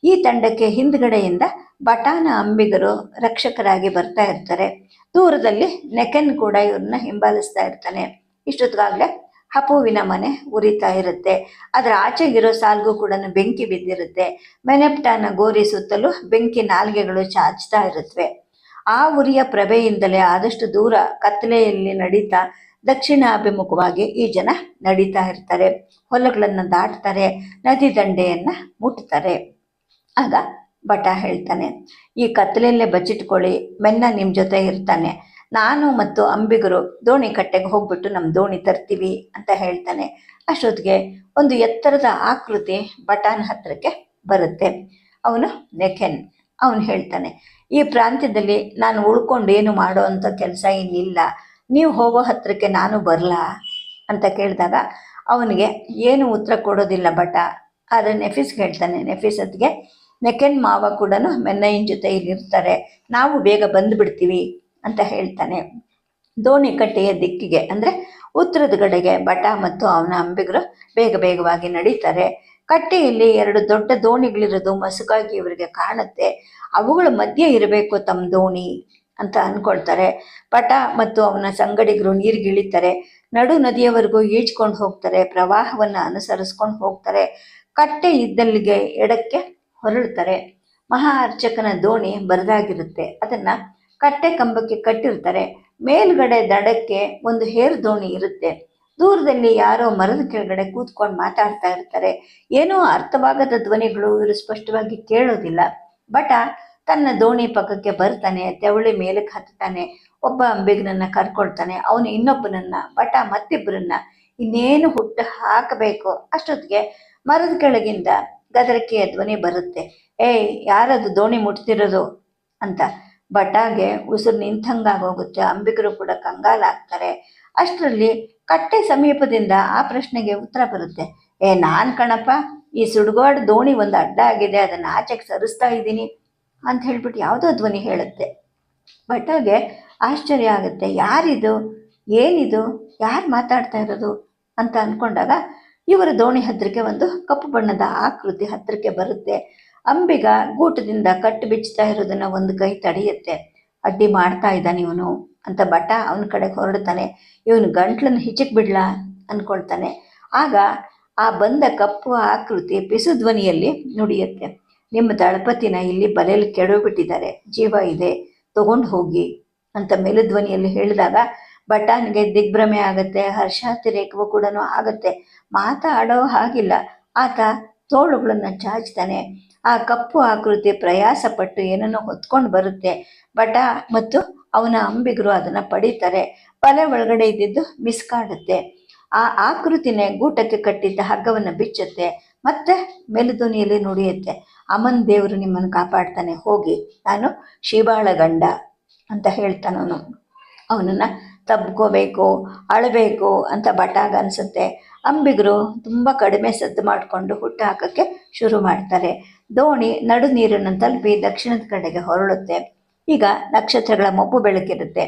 ಈ ತಂಡಕ್ಕೆ ಹಿಂದ್ಗಡೆಯಿಂದ ಬಟಾನ ಅಂಬಿಗರು ರಕ್ಷಕರಾಗಿ ಬರ್ತಾ ಇರ್ತಾರೆ. ದೂರದಲ್ಲಿ ನೆಕೆನ್ ಕೂಡ ಇವ್ರನ್ನ ಹಿಂಬಾಲಿಸ್ತಾ ಇರ್ತಾನೆ. ಇಷ್ಟೊತ್ತಿಗಾಗಲೇ ಹಪುವಿನ ಮನೆ ಉರಿತಾ ಇರುತ್ತೆ. ಅದರ ಆಚೆಗಿರೋ ಸಾಲ್ಗೂ ಕೂಡ ಬೆಂಕಿ ಬಿದ್ದಿರುತ್ತೆ. ಮೆನೆಪ್ಟಾನ ಗೋರಿ ಸುತ್ತಲೂ ಬೆಂಕಿ ನಾಲ್ಗೆಗಳು ಚಾಚ್ತಾ ಇರುತ್ತವೆ ಆ ಉರಿಯ ಪ್ರಭೆಯಿಂದಲೇ ಆದಷ್ಟು ದೂರ ಕತ್ತಲೆಯಲ್ಲಿ ನಡೀತಾ ದಕ್ಷಿಣಾಭಿಮುಖವಾಗಿ ಈ ಜನ ನಡೀತಾ ಇರ್ತಾರೆ. ಹೊಲಗಳನ್ನು ದಾಟ್ತಾರೆ, ನದಿ ದಂಡೆಯನ್ನು ಮುಟ್ತಾರೆ. ಆಗ ಬಟ ಹೇಳ್ತಾನೆ, ಈ ಕತ್ತಲೆಯಲ್ಲೇ ಬಚ್ಚಿಟ್ಕೊಳ್ಳಿ, ಮೆನ್ನ ನಿಮ್ಮ ಜೊತೆ ಇರ್ತಾನೆ. ನಾನು ಮತ್ತು ಅಂಬಿಗರು ದೋಣಿ ಕಟ್ಟೆಗೆ ಹೋಗ್ಬಿಟ್ಟು ನಮ್ಮ ದೋಣಿ ತರ್ತೀವಿ ಅಂತ ಹೇಳ್ತಾನೆ. ಅಷ್ಟೊತ್ತಿಗೆ ಒಂದು ಎತ್ತರದ ಆಕೃತಿ ಬಟಾನ್ ಹತ್ತಿರಕ್ಕೆ ಬರುತ್ತೆ. ಅವನು ನೆಖೆನ್. ಅವನು ಹೇಳ್ತಾನೆ ಈ ಪ್ರಾಂತ್ಯದಲ್ಲಿ ನಾನು ಉಳ್ಕೊಂಡು ಏನು ಮಾಡೋ ಅಂಥ ಕೆಲಸ ಏನಿಲ್ಲ ನೀವು ಹೋಗೋ ಹತ್ರಕ್ಕೆ ನಾನು ಬರಲಾ? ಅಂತ ಕೇಳಿದಾಗ ಅವನಿಗೆ, ಏನು ಉತ್ತರ ಕೊಡೋದಿಲ್ಲ ಬಟ ಆದರೆ ನೆಫಿಸ್ ಹೇಳ್ತಾನೆ, ನೆಫಿಸ್ ಹತ್ತಿಗೆ ನೆಕೆನ್ ಮಾವ ಕೂಡ ಮೆನ್ನಯ್ಯನ ಜೊತೆ ಇಲ್ಲಿರ್ತಾರೆ. ನಾವು ಬೇಗ ಬಂದುಬಿಡ್ತೀವಿ ಅಂತ ಹೇಳ್ತಾನೆ. ದೋಣಿ ಕಟ್ಟೆಯ ದಿಕ್ಕಿಗೆ, ಅಂದರೆ ಉತ್ತರದ ಕಡೆಗೆ ಬಟ ಮತ್ತು ಅವನ ಅಂಬಿಗರು ಬೇಗ ಬೇಗವಾಗಿ ನಡೀತಾರೆ. ಕಟ್ಟೆಯಲ್ಲಿ ಎರಡು ದೊಡ್ಡ ದೋಣಿಗಳಿರೋದು ಮಸುಕಾಗಿ ಇವರಿಗೆ ಕಾಣುತ್ತೆ. ಅವುಗಳ ಮಧ್ಯೆ ಇರಬೇಕು ತಮ್ಮ ದೋಣಿ ಅಂತ ಅನ್ಕೊಳ್ತಾರೆ. ಪಟ ಮತ್ತು ಅವನ ಸಂಗಡಿಗರು ನೀರಿಗಿಳಿತಾರೆ. ನಡು ನದಿಯವರೆಗೂ ಈಜ್ಕೊಂಡು ಹೋಗ್ತಾರೆ. ಪ್ರವಾಹವನ್ನು ಅನುಸರಿಸ್ಕೊಂಡು ಹೋಗ್ತಾರೆ. ಕಟ್ಟೆ ಇದ್ದಲ್ಲಿಗೆ ಎಡಕ್ಕೆ ಹೊರಳ್ತಾರೆ. ಮಹಾ ಅರ್ಚಕನ ದೋಣಿ ಬರದಾಗಿರುತ್ತೆ. ಅದನ್ನ ಕಟ್ಟೆ ಕಂಬಕ್ಕೆ ಕಟ್ಟಿರ್ತಾರೆ. ಮೇಲ್ಗಡೆ ದಡಕ್ಕೆ ಒಂದು ಹೇರ್ ದೋಣಿ ಇರುತ್ತೆ. ದೂರದಲ್ಲಿ ಯಾರೋ ಮರದ ಕೆಳಗಡೆ ಕೂತ್ಕೊಂಡು ಮಾತಾಡ್ತಾ ಇರ್ತಾರೆ. ಏನೋ ಅರ್ಥವಾಗದ ಧ್ವನಿಗಳು ಇವರು ಸ್ಪಷ್ಟವಾಗಿ ಕೇಳೋದಿಲ್ಲ. ಬಟ ತನ್ನ ದೋಣಿ ಪಕ್ಕಕ್ಕೆ ಬರ್ತಾನೆ, ತೆವಳಿ ಮೇಲಕ್ಕೆ ಹತ್ತಾನೆ ಒಬ್ಬ ಅಂಬಿಗನನ್ನ ಕರ್ಕೊಳ್ತಾನೆ, ಅವನು ಇನ್ನೊಬ್ಬನನ್ನ, ಬಟ ಮತ್ತಿಬ್ಬರನ್ನ ಇನ್ನೇನು ಹುಟ್ಟು ಹಾಕಬೇಕು? ಅಷ್ಟೊತ್ತಿಗೆ ಮರದ ಕೆಳಗಿಂದ ಗದರಿಕೆಯ ಧ್ವನಿ ಬರುತ್ತೆ. ಏಯ್, ಯಾರದು ದೋಣಿ ಮುಟ್ತಿರೋದು? ಅಂತ. ಬಟಾಗೆ ಉಸಿರು ನಿಂತಂಗಾಗೋಗುತ್ತೆ. ಅಂಬಿಗರು ಕೂಡ ಕಂಗಾಲಾಗ್ತಾರೆ. ಅಷ್ಟರಲ್ಲಿ ಕಟ್ಟೆ ಸಮೀಪದಿಂದ ಆ ಪ್ರಶ್ನೆಗೆ ಉತ್ತರ ಬರುತ್ತೆ. ಏ, ನಾನು ಕಣಪ್ಪ, ಈ ಸುಡುಗಾಡು ದೋಣಿ ಒಂದು ಅಡ್ಡ ಆಗಿದೆ, ಅದನ್ನ ಆಚೆಗೆ ಸರಿಸ್ತಾ ಇದ್ದೀನಿ ಅಂತ ಹೇಳ್ಬಿಟ್ಟು ಯಾವುದೋ ಧ್ವನಿ ಹೇಳುತ್ತೆ. ಬಟ್ಟಾಗೆ ಆಶ್ಚರ್ಯ ಆಗುತ್ತೆ, ಯಾರಿದು? ಏನಿದು? ಯಾರು ಮಾತಾಡ್ತಾ ಇರೋದು? ಅಂತ ಅಂದ್ಕೊಂಡಾಗ ಇವರ ದೋಣಿ ಹತ್ತಿರಕ್ಕೆ ಒಂದು ಕಪ್ಪು ಬಣ್ಣದ ಆಕೃತಿ ಹತ್ತಿರಕ್ಕೆ ಬರುತ್ತೆ. ಅಂಬಿಗ ಗೂಟದಿಂದ ಕಟ್ಟು ಬಿಚ್ಚುತ್ತಾ ಇರೋದನ್ನ ಒಂದು ಕೈ ತಡೆಯುತ್ತೆ. ಅಡ್ಡಿ ಮಾಡ್ತಾ ಇದ್ದಾನೆ ಇವನು. ಅಂತ ಬಟ ಅವನ ಕಡೆ ಹೊರಡ್ತಾನೆ. ಇವನು ಗಂಟ್ಲನ್ನು ಹಿಚಕ್ ಬಿಡ್ಲಾ ಅನ್ಕೊಳ್ತಾನೆ. ಆಗ ಆ ಬಂದ ಕಪ್ಪು ಆಕೃತಿ ಪಿಸು ಧ್ವನಿಯಲ್ಲಿ ನುಡಿಯುತ್ತೆ. ನಿಮ್ಮ ದಳಪತಿನ ಇಲ್ಲಿ ಬಲೆಯಲ್ಲಿ ಕೆಡವಿಬಿಟ್ಟಿದ್ದಾರೆ. ಜೀವ ಇದೆ. ತಗೊಂಡು ಹೋಗಿ ಅಂತ ಮೇಲುಧ್ವನಿಯಲ್ಲಿ ಹೇಳಿದಾಗ ಬಟಾನ್ಗೆ ದಿಗ್ಭ್ರಮೆ ಆಗುತ್ತೆ. ಹರ್ಷಾತಿರೇಕವೂ ಕೂಡ ಆಗುತ್ತೆ. ಮಾತಾಡೋ ಹಾಗಿಲ್ಲ. ಆತ ತೋಳುಗಳನ್ನ ಚಾಚ್ತಾನೆ. ಆ ಕಪ್ಪು ಆಕೃತಿ ಪ್ರಯಾಸ ಪಟ್ಟು ಏನನ್ನೋ ಹೊತ್ಕೊಂಡು ಬರುತ್ತೆ. ಬಟ ಮತ್ತು ಅವನ ಅಂಬಿಗರು ಅದನ್ನ ಪಡೀತಾರೆ. ಬಲೆ ಒಳಗಡೆ ಇದ್ದಿದ್ದು ಮಿಸ್ಕಾಡುತ್ತೆ. ಆ ಆಕೃತಿನೇ ಗೂಟಕ್ಕೆ ಕಟ್ಟಿದ್ದ ಹಗ್ಗವನ್ನು ಬಿಚ್ಚುತ್ತೆ. ಮತ್ತೆ ಮೆಲುಧ್ವನಿಯಲ್ಲಿ ನುಡಿಯುತ್ತೆ. ಅಮನ್ ದೇವರು ನಿಮ್ಮನ್ನು ಕಾಪಾಡ್ತಾನೆ, ಹೋಗಿ. ನಾನು ಶಿವಾಳ ಗಂಡ ಅಂತ ಹೇಳ್ತಾನವನು ಅವನನ್ನು ತಬ್ಕೋಬೇಕು, ಅಳಬೇಕು ಅಂತ ಬಟಾಗ ಅನಿಸುತ್ತೆ. ಅಂಬಿಗರು ತುಂಬ ಕಡಿಮೆ ಸದ್ದು ಮಾಡಿಕೊಂಡು ಹುಟ್ಟು ಹಾಕೋಕ್ಕೆ ಶುರು ಮಾಡ್ತಾರೆ. ದೋಣಿ ನಡು ನೀರನ್ನು ತಲುಪಿ ದಕ್ಷಿಣದ ಕಡೆಗೆ ಹೊರಳುತ್ತೆ. ಈಗ ನಕ್ಷತ್ರಗಳ ಮಬ್ಬು ಬೆಳಕಿರುತ್ತೆ.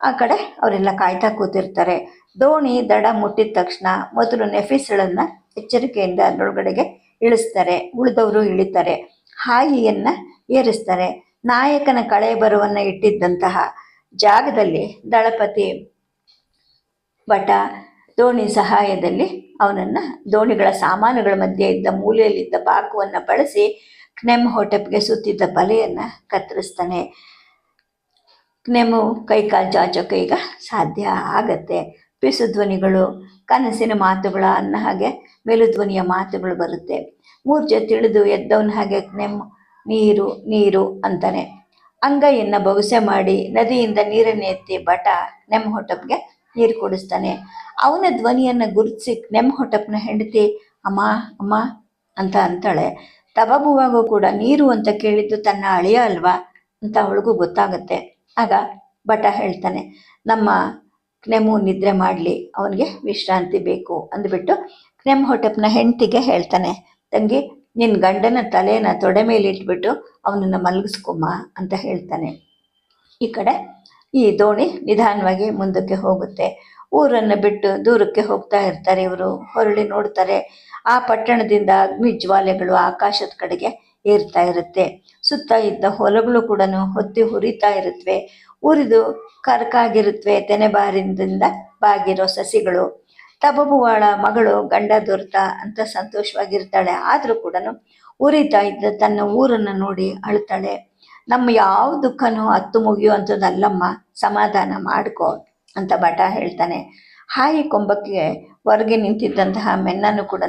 ಆ ಕಡೆ ಅವರೆಲ್ಲ ಕಾಯ್ತಾ ಕೂತಿರ್ತಾರೆ. ದೋಣಿ, ದಡ ಮುಟ್ಟಿದ ತಕ್ಷಣ ಮೊದಲು ನೆಫಿಸ್ಗಳನ್ನು ಎಚ್ಚರಿಕೆಯಿಂದ ಅದರೊಳಗಡೆಗೆ ಇಳಿಸ್ತಾರೆ. ಉಳಿದವರು ಇಳಿತಾರೆ. ಹಾಯಿಯನ್ನು ಏರಿಸ್ತಾರೆ. ನಾಯಕನ ಕಳೆ ಬರುವನ್ನು ಇಟ್ಟಿದ್ದಂತಹ ಜಾಗದಲ್ಲಿ ದಳಪತಿ ಭಟ ದೋಣಿ ಸಹಾಯದಲ್ಲಿ ಅವನನ್ನು ದೋಣಿಗಳ ಸಾಮಾನುಗಳ ಮಧ್ಯೆ ಇದ್ದ ಮೂಲೆಯಲ್ಲಿದ್ದ ಬಾಕುವನ್ನು ಬಳಸಿ ಕ್ನೆಮ್ ಹೊಟೆಪ್ಗೆ ಸುತ್ತಿದ್ದ ಬಲೆಯನ್ನು ಕತ್ತರಿಸ್ತಾನೆ. ಕ್ನೆಮು ಕೈಕಾಲು ಚಾಚೋಕೆ ಈಗ ಸಾಧ್ಯ ಆಗತ್ತೆ. ಪಿಸು ಧ್ವನಿಗಳು, ಕನಸಿನ ಮಾತುಗಳ ಅನ್ನ ಹಾಗೆ ಮೇಲುಧ್ವನಿಯ ಮಾತುಗಳು ಬರುತ್ತೆ. ಮೂರ್ಛೆ ತಿಳಿದು ಎದ್ದವನ ಹಾಗೆ ಕ್ನೆಮ್ ನೀರು ನೀರು ಅಂತಾನೆ. ಅಂಗೈಯನ್ನು ಬೊಗಸೆ ಮಾಡಿ ನದಿಯಿಂದ ನೀರನ್ನು ಎತ್ತಿ ಬಟ ನೆಮ್ ಹೊಟಪ್ಗೆ ನೀರು ಕುಡಿಸ್ತಾನೆ. ಅವನ ಧ್ವನಿಯನ್ನು ಗುರುತಿಸಿ ನೆಮ್ ಹೊಟಪ್ನ ಹೆಂಡತಿ ಅಮ್ಮ ಅಮ್ಮ ಅಂತ ಅಂತಾಳೆ. ತಬಬುವಾಗೂ ಕೂಡ ನೀರು ಅಂತ ಕೇಳಿದ್ದು ತನ್ನ ಅಳಿಯ ಅಲ್ವಾ ಅಂತ ಅವಳಿಗೂ ಗೊತ್ತಾಗುತ್ತೆ. ಆಗ ಭಟ ಹೇಳ್ತಾನೆ, ನಮ್ಮ ಕ್ನೆಮು ನಿದ್ರೆ ಮಾಡಲಿ, ಅವನಿಗೆ ವಿಶ್ರಾಂತಿ ಬೇಕು ಅಂದ್ಬಿಟ್ಟು ಕ್ನೆಮ್ ಹೊಟಪ್ನ ಹೆಂಡತಿಗೆ ಹೇಳ್ತಾನೆ, ತಂಗಿ ನಿನ್ನ ಗಂಡನ ತಲೆಯನ್ನ ತೊಡೆ ಮೇಲೆ ಇಟ್ಬಿಟ್ಟು ಅವನನ್ನು ಮಲಗಿಸ್ಕೊಮ್ಮ ಅಂತ ಹೇಳ್ತಾನೆ. ಈ ಕಡೆ ಈ ದೋಣಿ ನಿಧಾನವಾಗಿ ಮುಂದಕ್ಕೆ ಹೋಗುತ್ತೆ. ಊರನ್ನು ಬಿಟ್ಟು ದೂರಕ್ಕೆ ಹೋಗ್ತಾ ಇರ್ತಾರೆ ಇವರು, ಹೊರಳಿ ನೋಡ್ತಾರೆ. ಆ ಪಟ್ಟಣದಿಂದ ಅಗ್ನಿ ಜ್ವಾಲೆಗಳು ಆಕಾಶದ ಕಡೆಗೆ ಏರ್ತಾ ಇರುತ್ತೆ. ಸುತ್ತ ಇದ್ದ ಹೊಲಗಳು ಕೂಡ ಹೊತ್ತಿ ಹುರಿತಾ ಇರುತ್ತವೆ ಉರಿದು ಕರ್ಕಾಗಿರುತ್ತವೆ ತೆನೆಬಾರಿಂದ ಬಾಗಿರೋ ಸಸಿಗಳು. ತಬಬುವಾಳ ಮಗಳು ಗಂಡ ದೊರೆತ ಅಂತ ಸಂತೋಷವಾಗಿರ್ತಾಳೆ. ಆದರೂ ಕೂಡ ಉರಿತಾ ಇದ್ದ ತನ್ನ ಊರನ್ನು ನೋಡಿ ಅಳ್ತಾಳೆ ನಮ್ಮ ಯಾವ ದುಃಖನೂ ಹತ್ತು ಮುಗಿಯುವಂಥದ್ದಲ್ಲಮ್ಮ ಸಮಾಧಾನ ಮಾಡ್ಕೋ ಅಂತ ಬಟ ಹೇಳ್ತಾನೆ. ಹಾಯಿ ಕೊಂಬಕ್ಕೆ ಹೊರಗೆ ನಿಂತಿದ್ದಂತಹ ಮೆನ್ನನ್ನು ಕೂಡ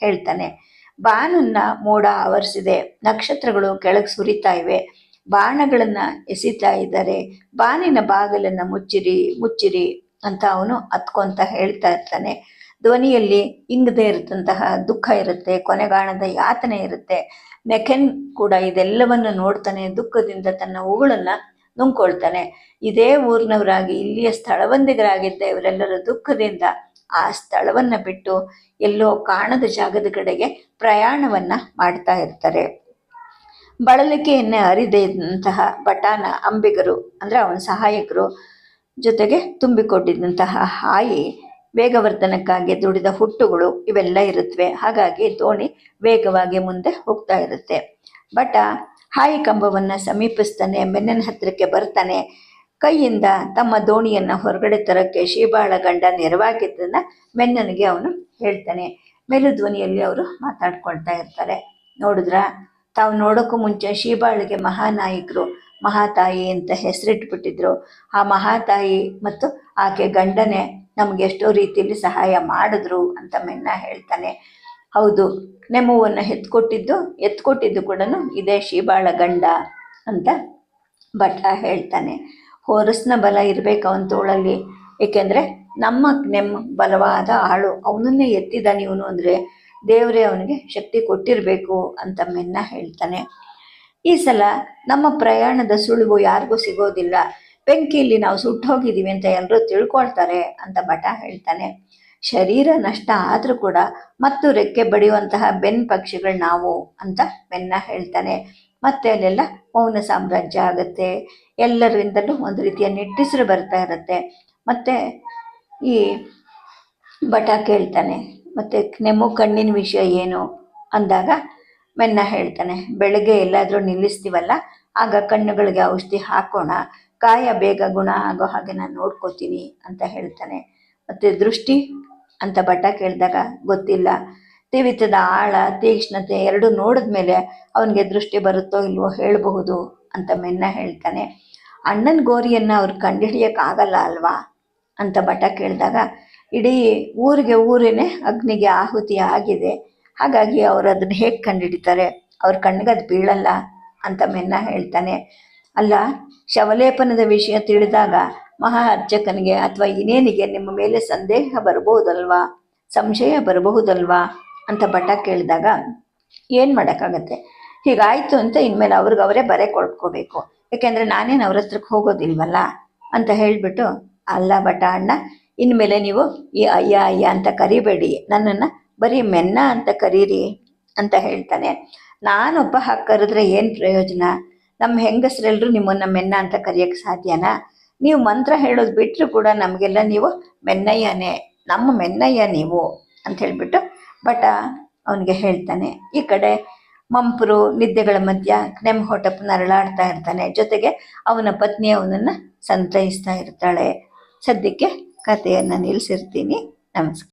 ಹೇಳ್ತಾನೆ. ಬಾನನ್ನ ಮೋಡ ಆವರಿಸಿದೆ. ನಕ್ಷತ್ರಗಳು ಕೆಳಗೆ ಸುರಿತಾ ಇವೆ. ಬಾಣಗಳನ್ನು ಎಸಿತಾ ಇದ್ದಾರೆ. ಬಾನಿನ ಬಾಗಿಲನ್ನು ಮುಚ್ಚಿರಿ ಮುಚ್ಚಿರಿ ಅಂತ ಅವನು ಹತ್ಕೊಂತ ಹೇಳ್ತಾ ಇರ್ತಾನೆ. ಧ್ವನಿಯಲ್ಲಿ ಇಂಗದೆ ಇರತಂತಹ ದುಃಖ ಇರುತ್ತೆ, ಕೊನೆಗಾಣದ ಯಾತನೆ ಇರುತ್ತೆ. ಮೆಕೆನ್ ಕೂಡ ಇದೆಲ್ಲವನ್ನು ನೋಡ್ತಾನೆ, ದುಃಖದಿಂದ ತನ್ನ ಹೂಗಳನ್ನ ನುಂಗ್ಕೊಳ್ತಾನೆ. ಇದೇ ಊರಿನವರಾಗಿ, ಇಲ್ಲಿಯ ಸ್ಥಳವಂದಿಗರಾಗಿದ್ದ ಇವರೆಲ್ಲರ ದುಃಖದಿಂದ ಆ ಸ್ಥಳವನ್ನ ಬಿಟ್ಟು ಎಲ್ಲೋ ಕಾಣದ ಜಾಗದ ಕಡೆಗೆ ಪ್ರಯಾಣವನ್ನ ಮಾಡ್ತಾ ಇರ್ತಾರೆ. ಬಳಲಿಕೆಯನ್ನ ಅರಿದಂತಹ ಬಟಾನ ಅಂಬಿಗರು ಅಂದ್ರೆ ಅವನ ಸಹಾಯಕರು ಜೊತೆಗೆ ತುಂಬಿಕೊಟ್ಟಿದ್ದಂತಹ ಹಾಯಿ ವೇಗವರ್ಧನಕ್ಕಾಗಿ ದುಡಿದ ಹುಟ್ಟುಗಳು ಇವೆಲ್ಲ ಇರುತ್ತವೆ ಹಾಗಾಗಿ ದೋಣಿ ವೇಗವಾಗಿ ಮುಂದೆ ಹೋಗ್ತಾ ಇರುತ್ತೆ. ಬಟ ಹಾಯಿ ಕಂಬವನ್ನು ಸಮೀಪಿಸ್ತಾನೆ ಬೆನ್ನಿನ ಹತ್ತಿರಕ್ಕೆ ಬರ್ತಾನೆ ಕೈಯಿಂದ ತಮ್ಮ ದೋಣಿಯನ್ನು ಹೊರಗಡೆ ತರಕ್ಕೆ ಶೀಬಾಳ ಗಂಡ ನೆರವಾಗಿದ್ದನ್ನ ಮೆನ್ನನಿಗೆ ಅವನು ಹೇಳ್ತಾನೆ. ಮೇಲು ಧ್ವನಿಯಲ್ಲಿ ಅವರು ಮಾತಾಡ್ಕೊಳ್ತಾ ಇರ್ತಾರೆ. ನೋಡಿದ್ರ, ತಾವು ನೋಡೋಕ್ಕೂ ಮುಂಚೆ ಶೀಬಾಳಿಗೆ ಮಹಾನಾಯಕರು, ಮಹಾತಾಯಿ ಅಂತ ಹೆಸರಿಟ್ಬಿಟ್ಟಿದ್ರು. ಆ ಮಹಾತಾಯಿ ಮತ್ತು ಆಕೆ ಗಂಡನೇ ನಮ್ಗೆ ಎಷ್ಟೋ ರೀತಿಯಲ್ಲಿ ಸಹಾಯ ಮಾಡಿದ್ರು ಅಂತ ಮೆನ್ನ ಹೇಳ್ತಾನೆ. ಹೌದು ನೆಮುವನ್ನು ಎತ್ಕೊಟ್ಟಿದ್ದು ಎತ್ಕೊಟ್ಟಿದ್ದು ಕೂಡ ಇದೇ ಶೀಬಾಳ ಗಂಡ ಅಂತ ಭಟ್ಟ ಹೇಳ್ತಾನೆ. ಹೊರಸ್ನ ಬಲ ಇರಬೇಕು ಅವನ ತೋಳಲ್ಲಿ. ಏಕೆಂದರೆ ನಮ್ಮ ನೆಮ್ಮ ಬಲವಾದ ಆಳು ಅವನನ್ನೇ ಎತ್ತಿದ್ದಾನೆ ಇವನು ಅಂದರೆ ದೇವರೇ ಅವನಿಗೆ ಶಕ್ತಿ ಕೊಟ್ಟಿರಬೇಕು ಅಂತ ಮೆನ್ನ ಹೇಳ್ತಾನೆ. ಈ ಸಲ ನಮ್ಮ ಪ್ರಯಾಣದ ಸುಳಿವು ಯಾರಿಗೂ ಸಿಗೋದಿಲ್ಲ. ಬೆಂಕಿಯಲ್ಲಿ ನಾವು ಸುಟ್ಟು ಹೋಗಿದ್ದೀವಿ ಅಂತ ಎಲ್ಲರೂ ತಿಳ್ಕೊಳ್ತಾರೆ ಅಂತ ಭಟ ಹೇಳ್ತಾನೆ. ಶರೀರ ನಷ್ಟ ಆದರೂ ಕೂಡ ಮತ್ತು ರೆಕ್ಕೆ ಬಡಿಯುವಂತಹ ಬೆನ್ ಪಕ್ಷಿಗಳು ನಾವು ಅಂತ ಮೆನ್ನ ಹೇಳ್ತಾನೆ. ಮತ್ತೆ ಅಲ್ಲೆಲ್ಲ ಮೌನ ಸಾಮ್ರಾಜ್ಯ ಆಗುತ್ತೆ. ಎಲ್ಲರಿಂದಲೂ ಒಂದು ರೀತಿಯ ನಿಟ್ಟುಸಿರು ಬರ್ತಾ ಇರುತ್ತೆ. ಮತ್ತೆ ಈ ಬಟ ಕೇಳ್ತಾನೆ, ಮತ್ತೆ ನೆಮ್ಮು ಕಣ್ಣಿನ ವಿಷಯ ಏನು ಅಂದಾಗ ಮೆನ್ನ ಹೇಳ್ತಾನೆ, ಬೆಳಗ್ಗೆ ಎಲ್ಲಾದರೂ ನಿಲ್ಲಿಸ್ತೀವಲ್ಲ, ಆಗ ಕಣ್ಣುಗಳಿಗೆ ಔಷಧಿ ಹಾಕೋಣ, ಕಾಯ ಬೇಗ ಗುಣ ಆಗೋ ಹಾಗೆ ನಾನು ನೋಡ್ಕೋತೀನಿ ಅಂತ ಹೇಳ್ತಾನೆ. ಮತ್ತೆ ದೃಷ್ಟಿ ಅಂತ ಬಟ ಕೇಳಿದಾಗ, ಗೊತ್ತಿಲ್ಲ ತೀವಿತದ ಆಳ, ತೀಕ್ಷ್ಣತೆ ಎರಡು ನೋಡಿದ ಮೇಲೆ ಅವನಿಗೆ ದೃಷ್ಟಿ ಬರುತ್ತೋ ಇಲ್ವೋ ಹೇಳಬಹುದು ಅಂತ ಮೆನ್ನ ಹೇಳ್ತಾನೆ. ಅಣ್ಣನ ಗೋರಿಯನ್ನು ಅವ್ರು ಕಂಡುಹಿಡಿಯೋಕ್ಕಾಗಲ್ಲ ಅಲ್ವಾ? ಅಂತ ಬಟ ಕೇಳಿದಾಗ, ಇಡೀ ಊರಿಗೆ ಊರೇನೆ ಅಗ್ನಿಗೆ ಆಹುತಿ ಆಗಿದೆ. ಹಾಗಾಗಿ ಅವ್ರು ಅದನ್ನ ಹೇಗೆ ಕಂಡುಹಿಡಿತಾರೆ ಅವ್ರ ಕಣ್ಣಿಗೆ ಅದು ಬೀಳಲ್ಲ ಅಂತ ಮೆನ್ನ ಹೇಳ್ತಾನೆ. ಅಲ್ಲ, ಶವಲೇಪನದ ವಿಷಯ ತಿಳಿದಾಗ ಮಹಾ ಅರ್ಚಕನಿಗೆ ಅಥವಾ ಇನ್ನೇನಿಗೆ ನಿಮ್ಮ ಮೇಲೆ ಸಂದೇಹ ಬರಬಹುದಲ್ವಾ ಸಂಶಯ ಬರಬಹುದಲ್ವಾ? ಅಂತ ಬಟ ಕೇಳಿದಾಗ ಏನು ಮಾಡೋಕ್ಕಾಗತ್ತೆ? ಹೀಗಾಯಿತು ಅಂತ ಇನ್ಮೇಲೆ ಅವ್ರಿಗೆ ಅವರೇ ಬರೆ ಕೊಡ್ಕೋಬೇಕು ಯಾಕೆಂದರೆ ನಾನೇನು ಅವ್ರ ಹತ್ರಕ್ಕೆ ಹೋಗೋದಿಲ್ವಲ್ಲ ಅಂತ ಹೇಳಿಬಿಟ್ಟು, ಅಲ್ಲ ಬಟ ಅಣ್ಣ, ಇನ್ಮೇಲೆ ನೀವು ಈ ಅಯ್ಯ ಅಯ್ಯ ಅಂತ ಕರಿಬೇಡಿ. ನನ್ನನ್ನು ಬರೀ ಮೆನ್ನ ಅಂತ ಕರೀರಿ ಅಂತ ಹೇಳ್ತಾನೆ. ನಾನೊಬ್ಬ ಹಾಕಿ ಕರೆದ್ರೆ ಏನು ಪ್ರಯೋಜನ? ನಮ್ಮ ಹೆಂಗಸರೆಲ್ಲರೂ ನಿಮ್ಮನ್ನು ಮೆನ್ನ ಅಂತ ಕರೆಯೋಕ್ಕೆ ಸಾಧ್ಯನಾ? ನೀವು ಮಂತ್ರ ಹೇಳೋದು ಬಿಟ್ಟರು ಕೂಡ ನಮಗೆಲ್ಲ ನೀವು ಮೆನ್ನಯ್ಯನೇ. ನಮ್ಮ ಮೆನ್ನಯ್ಯ ನೀವು ಅಂತ ಹೇಳಿಬಿಟ್ಟು ಬಟ ಅವನಿಗೆ ಹೇಳ್ತಾನೆ, ಈ ಕಡೆ ಮಂಪರು ನಿದ್ದೆಗಳ ಮಧ್ಯ ನೆಮ್ ಹೊಟಪ್ ನರಳಾಡ್ತಾ ಇರ್ತಾನೆ. ಜೊತೆಗೆ ಅವನ ಪತ್ನಿ ಅವನನ್ನು ಸಂತೈಸ್ತಾ ಇರ್ತಾಳೆ. ಸದ್ಯಕ್ಕೆ ಕಥೆಯನ್ನು ನಿಲ್ಲಿಸಿರ್ತೀನಿ ನಮಸ್ಕಾರ.